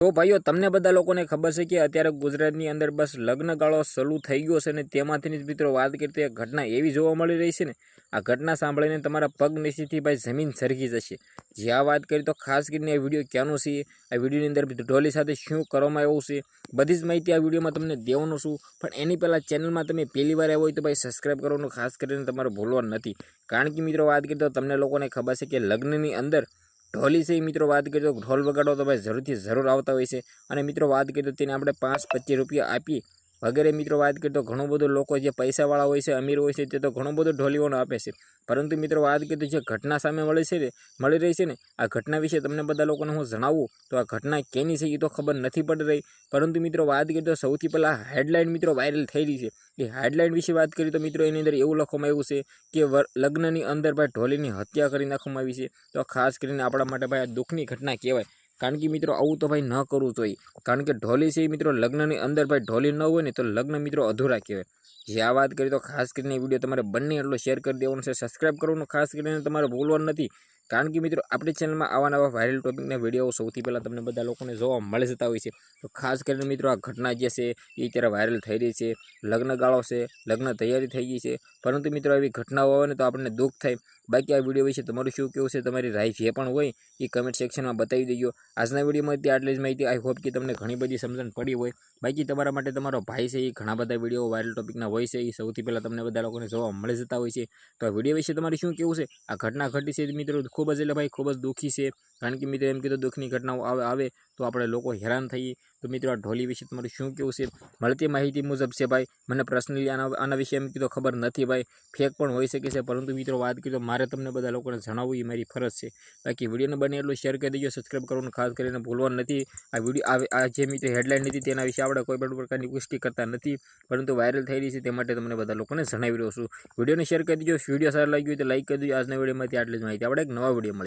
તો ભાઈઓ, તમને બધા લોકોને ખબર છે કે અત્યારે ગુજરાતની અંદર બસ લગ્નગાળો શરૂ થઈ ગયો છે અને તેમાંથી જ મિત્રો વાત કરતી એક ઘટના એવી જોવા મળી રહી છે ને, આ ઘટના સાંભળીને તમારા પગ નીચેથી ભાઈ જમીન સરકી જશે. જે આ વાત કરી તો ખાસ કરીને આ વીડિયો ક્યાંનો છે? આ વિડીયોની અંદર ઢોલી સાથે શું કરવામાં આવ્યું છે? બધી જ માહિતી આ વિડીયોમાં તમને દેવાનું છું. પણ એની પહેલાં ચેનલમાં તમે પહેલી વાર આવ્યો હોય તો ભાઈ સબસ્ક્રાઈબ કરવાનું ખાસ કરીને તમારે ભૂલવાનું નથી. કારણ કે મિત્રો વાત કરી તો તમને લોકોને ખબર છે કે લગ્નની અંદર ઢોલી છે મિત્રો વાત કરીએ તો ઢોલ વગાડો તો ભાઈ જરૂરથી જરૂર આવતા હોય છે. અને મિત્રો વાત કરીએ તો તેને આપણે પાંચ પચીસ રૂપિયા આપી વગેરે મિત્રો વાત કરીએ તો ઘણું બધું લોકો જે પૈસાવાળા હોય છે, અમીર હોય છે, તે તો ઘણું બધું ઢોલીઓને આપે છે. પરંતુ મિત્રો વાત કરીએ તો જે ઘટના સામે મળે છે ને, મળી રહી છે ને, આ ઘટના વિશે તમને બધા લોકોને હું જણાવું, તો આ ઘટના કેની છે એ તો ખબર નથી પડી રહી. પરંતુ મિત્રો વાત કરીએ તો સૌથી પહેલાં હેડલાઇન મિત્રો વાયરલ થઈ રહી છે. એ હેડલાઇન વિશે વાત કરીએ તો મિત્રો એની અંદર એવું લખવામાં આવ્યું છે કે લગ્નની અંદર ભાઈ ઢોલીની હત્યા કરી નાખવામાં આવી છે. તો ખાસ કરીને આપણા માટે ભાઈ આ દુઃખની ઘટના કહેવાય. કારણ કે મિત્રો આવું તો ભાઈ ન કરવું જોઈએ. કારણ કે ઢોલી છે મિત્રો લગ્નની અંદર ભાઈ ઢોલી ન હોય ને તો લગ્ન મિત્રો અધૂરા કહેવાય. જે આ વાત કરી તો ખાસ કરીને વીડિયો તમારે બંને એટલો શેર કરી દેવાનો છે. સબસ્ક્રાઇબ કરવાનું ખાસ કરીને તમારે ભૂલવાનું નથી. કારણ કે મિત્રો આપણી ચેનલમાં આવા નવા વાયરલ ટોપિકના વીડિયો સૌથી પહેલાં તમને બધા લોકોને જોવા મળી જતા હોય છે. તો ખાસ કરીને મિત્રો આ ઘટના જે છે એ અત્યારે વાયરલ થઈ રહી છે. લગ્ન ગાળો છે, લગ્ન તૈયારી થઈ ગઈ છે. પરંતુ મિત્રો એવી ઘટનાઓ આવે ને તો આપણને દુઃખ થાય. બાકી આ વીડિયો વિશે તમારું શું કેવું છે, તમારી રાય જે પણ હોય એ કમેન્ટ સેક્શનમાં બતાવી દેજો. આજના વિડીયોમાં તે આટલી જ માહિતી. આઈ હોપ કે તમને ઘણી બધી સમજણ પડી હોય. બાકી તમારા માટે તમારો ભાઈ છે, એ ઘણા બધા વીડિયો વાયરલ ટોપિકના હોય છે, એ સૌથી પહેલાં તમને બધા લોકોને જોવા મળી જતા હોય છે. તો આ વીડિયો વિશે તમારે શું કેવું છે? આ ઘટના ઘટી છે મિત્રો. ખૂબ જ એટલે ભાઈ ખૂબ જ દુઃખી છે. કારણ કે મિત્રો એમ કીધું, દુઃખની ઘટનાઓ આવે આવે. તો આપણે લોકો હેરાન થઈએ. તો મિત્રો, આ ઢોલી વિશે તમારું શું કેવું છે? મળતી માહિતી મુજબ છે ભાઈ, મને પર્સનલી આના આના વિશે એમ કીધું ખબર નથી ભાઈ. ફેક પણ હોઈ શકે છે, પરંતુ મિત્રો વાત કરી તો મારે તમને બધા લોકોને જણાવવું એ મારી ફરજ છે. બાકી વિડીયોને બને એટલું શેર કરી દેજો સબસ્ક્રાઈબ કરવાનું ખાસ કરીને ભૂલવાનું નથી. આ વીડિયો, આ જે મિત્રો હેડલાઇન હતી તેના વિશે આપણે કોઈ પણ પ્રકારની પુષ્ટિ કરતા નથી, પરંતુ વાયરલ થઈ રહી છે તે માટે તમને બધા લોકોને જણાવી રહ્યો છું. વિડીયોને શેર કરી દેજો, વીડિયો સારો લાગ્યો તો લાઈક કરી દેજો. આજના વિડીયોમાંથી આટલી જ માહિતી. આપણે એક નવા વીડિયો મળીએ